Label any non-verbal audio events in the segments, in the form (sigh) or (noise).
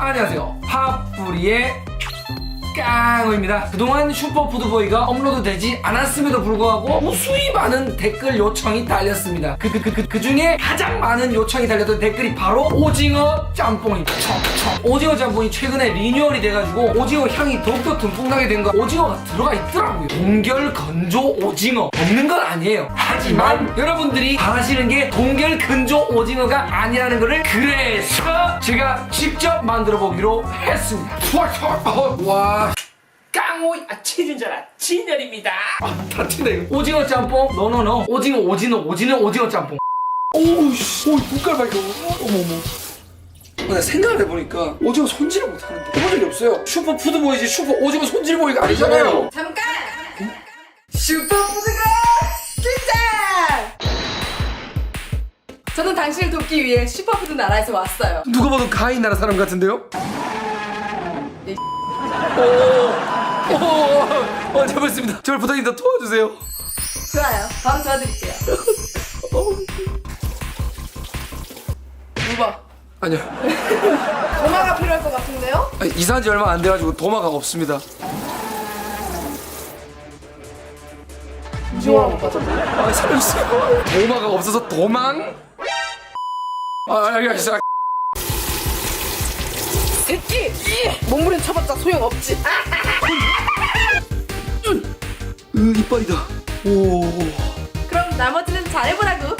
안녕하세요. 팝뿌리의 깡호입니다. 그동안 슈퍼푸드보이가 업로드되지 않았음에도 불구하고 무수히 많은 댓글 요청이 달렸습니다. 그, 그, 그, 그, 그 중에 가장 많은 요청이 달렸던 댓글이 바로 오징어 짬뽕입니다. 척척. 오징어 짬뽕이 최근에 리뉴얼이 돼가지고 오징어 향이 더욱더 듬뿍 나게 된 거 오징어가 들어가 있더라고요. 동결 건조 오징어 없는 건 아니에요. 하지만 여러분들이 바라시는 게 동결 건조 오징어가 아니라는 거를 그래서 제가 직접 만들어 보기로 했습니다. 어, 와. 깡오 아, 최준자라 진열입니다. 아, 다친다 이거. 오징어 짬뽕? 노노노. 오징어 오징어 오징어 오징어 짬뽕. 오우 씨, 오 눈깔 밝혀. 어머 어머. 나 생각을 해보니까 오징어 손질을 못하는데 해본 적이 없어요. 슈퍼 푸드보이지 슈퍼 오징어 손질보이가 아니잖아요. 잠깐! 슈퍼푸드가 긴장! 저는 당신을 돕기 위해 슈퍼푸드 나라에서 왔어요. 누가 봐도 가인 나라 사람 같은데요? 네. 오, 오, 어, 잘못했습니다. 제발 부탁입니다. 도와주세요. 좋아요. 바로 도와드릴게요. 누가? 아니요. 도마가 필요할 것 같은데요? 아니, 이사한 지 얼마 안 돼가지고 도마가 없습니다. 못 가져. 아, 살려주세요. 도마가 없어서 도망? 아, 알겠어. 새끼! 몸부림 쳐봤자 소용없지. 으, 이빨이다. 오. 그럼 나머지는 잘해보라고.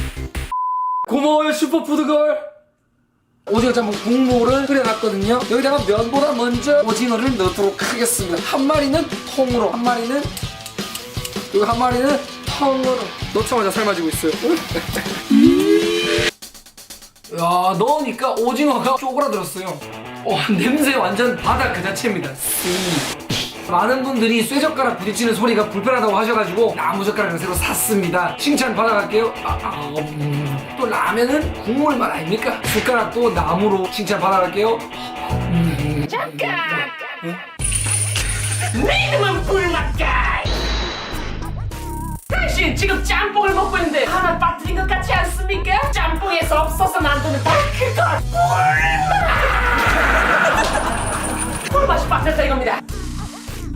고마워요, 슈퍼푸드걸. 오징어 짬뽕 국물을 끓여놨거든요. 여기다가 면보다 먼저 오징어를 넣도록 하겠습니다. 한 마리는 통으로, 한 마리는 그리고 한 마리는 통으로 넣자마자 삶아지고 있어요. (laughs) 야 넣으니까 오징어가 쪼그라들었어요. 와 냄새 완전 바다 그 자체입니다. 음. 많은 분들이 쇠젓가락 부딪히는 소리가 불편하다고 하셔가지고 나무젓가락을 새로 샀습니다. 칭찬 받아갈게요. 아, 아, 음. 또 라면은 국물만 아닙니까? 숟가락도 나무로 칭찬 받아갈게요. 잠깐. 내 이름은 불맛가이. 당신 지금 짬뽕을 먹고 있는데 하나 빠뜨린 것 같지 않습니까? 짬뽕에서 없어서 만드는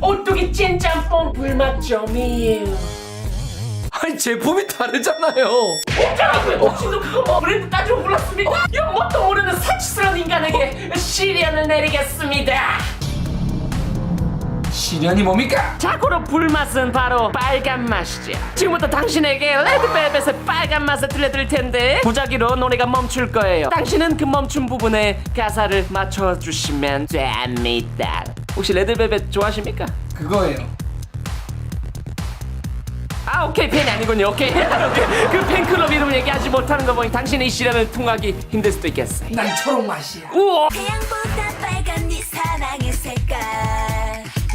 오뚜기 찐 짬뽕 불맛 점이에요. 아니 제품이 다르잖아요. 어쩌라고요? 혹시도 그거 뭐 브랜드 따지고 몰랐습니까? 이 뭣도 모르는 사치스러운 인간에게 시련을 내리겠습니다. 시련이 뭡니까? 자고로 불맛은 바로 빨간 맛이죠. 지금부터 당신에게 레드벨벳의 빨간 맛을 들려드릴 텐데 무작위로 노래가 멈출 거예요. 당신은 그 멈춘 부분에 가사를 맞춰주시면 됩니다. 혹시 레드벨벳 좋아하십니까? 그거예요. 아 오케이 팬이 아니군요. 오케이. (laughs) 그 팬클럽 이름 얘기하지 못하는 거 보니 당신의 이 시련을 통하기 힘들 수도 있겠어요. 난 초록 맛이야. 우와. 태양보다 빨간 네 사랑의 색깔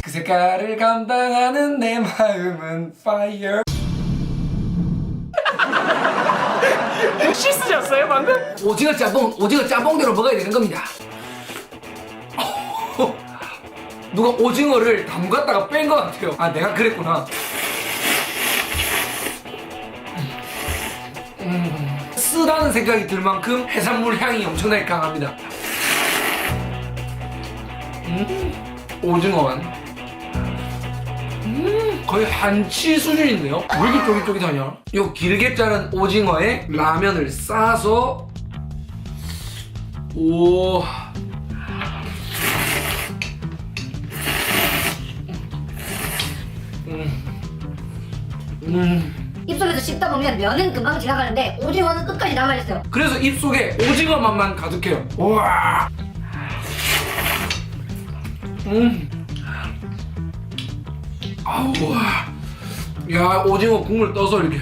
그 색깔을 감당하는 내 마음은 fire. 씻으셨어요 방금? 오징어 짬뽕, 오징어 짬뽕대로 먹어야 되는 겁니다. 누가 오징어를 담갔다가 뺀 것 같아요. 아, 내가 그랬구나. 음, 쓰다는 생각이 들 만큼 해산물 향이 엄청나게 강합니다. 음, 오징어만. 음, 거의 한치 수준인데요? 왜 이렇게 쫄깃쫄깃하냐? 요 길게 자른 오징어에 라면을 싸서 오. 음. 입속에서 씹다 보면 면은 금방 지나가는데 오징어는 끝까지 남아있어요. 그래서 입속에 오징어 맛만 가득해요. 우와. 음. 아우. 야, 오징어 국물 떠서 이렇게.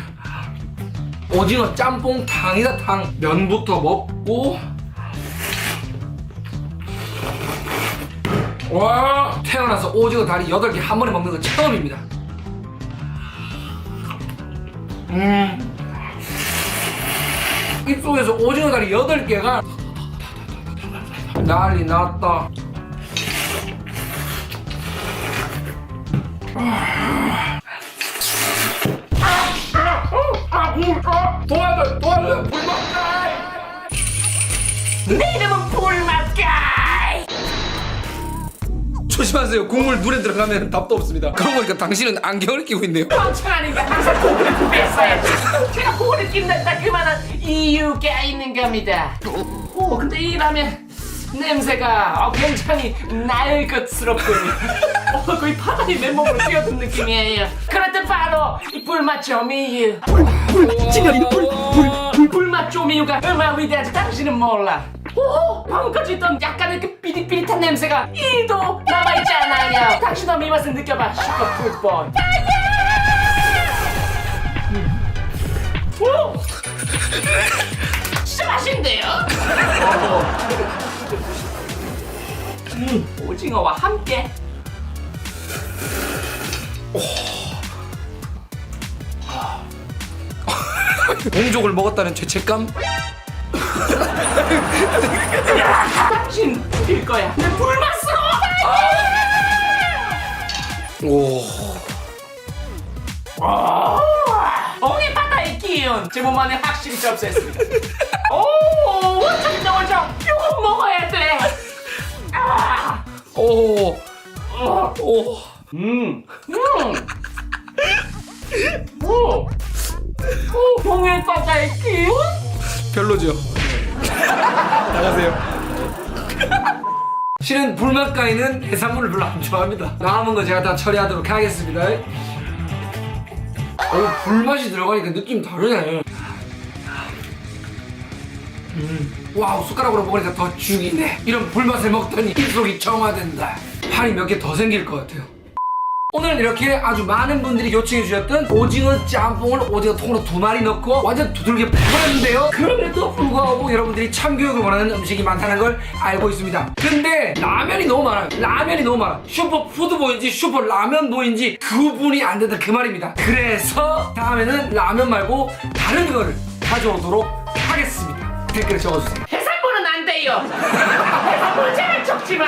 오징어 짬뽕 탕이다 탕. 면부터 먹고. 와, 태어나서 오징어 다리 8개 한 번에 먹는 건 처음입니다. 음. 입속에서 오징어 다리 8개가 난리 났다. 아, 아, 도와줘, 도와줘. 내 이름은 불맛가이. 조심하세요. 국물 눈에 들어가면 답도 없습니다. 그러고 보니까 당신은 안경을 끼고 있네요. 멍청하니까 항상 뺐어야지. 낀다 그만한 이유가 있는 겁니다. 오, 근데 이 라면 냄새가 어, 굉장히 날 것스럽군요. (laughs) 어, 거의 바다에 맨몸으로 뛰어든 느낌이에요. 그럴 때 바로 이 불맛 조미유. 불, 불, 진열이는 불, 불, 불, 불맛 조미유가 얼마나 위대한지 당신은 몰라. 오, 방금까지 있던 약간의 그 삐릿삐릿한 냄새가 1도 남아있지 않아요. 당신 한번 이 맛을 느껴봐. 슈퍼 풋볼. 진짜 맛있는데요? 음, 오징어와 함께 공족을 (laughs) 먹었다는 죄책감? 당신 죽일 거야 내 불맛스러워 오. 어디 바다의 기운 제몸 안에 확실히 접수했습니다 오 원장 넣어줘 이거 먹어야 돼 아, 오. 어, 오. 음, 음. 오, 오, 동해 바다의 기운? 별로죠. 나가세요. 실은 불맛가이는 해산물을 별로 안 좋아합니다. 남은 거 제가 다 처리하도록 하겠습니다. 어, 불맛이 들어가니까 느낌 다르네. 음, 와우, 숟가락으로 먹으니까 더 죽이네. 이런 불맛을 먹더니 입속이 정화된다. 팔이 몇 개 더 생길 것 같아요. 오늘 이렇게 아주 많은 분들이 요청해 주셨던 오징어 짬뽕을 오징어 통으로 두 마리 넣고 완전 두들겨 버렸는데요. 그럼에도 불구하고 여러분들이 참교육을 원하는 음식이 많다는 걸 알고 있습니다. 근데 라면이 너무 많아요. 라면이 너무 많아. 슈퍼 푸드보인지 슈퍼 라면보인지 구분이 안 된다 그 말입니다. 그래서 다음에는 라면 말고 다른 거를 가져오도록 하겠습니다. 댓글에 적어주세요. 해산물은 안 돼요. (laughs) 해산물 제발 적지 마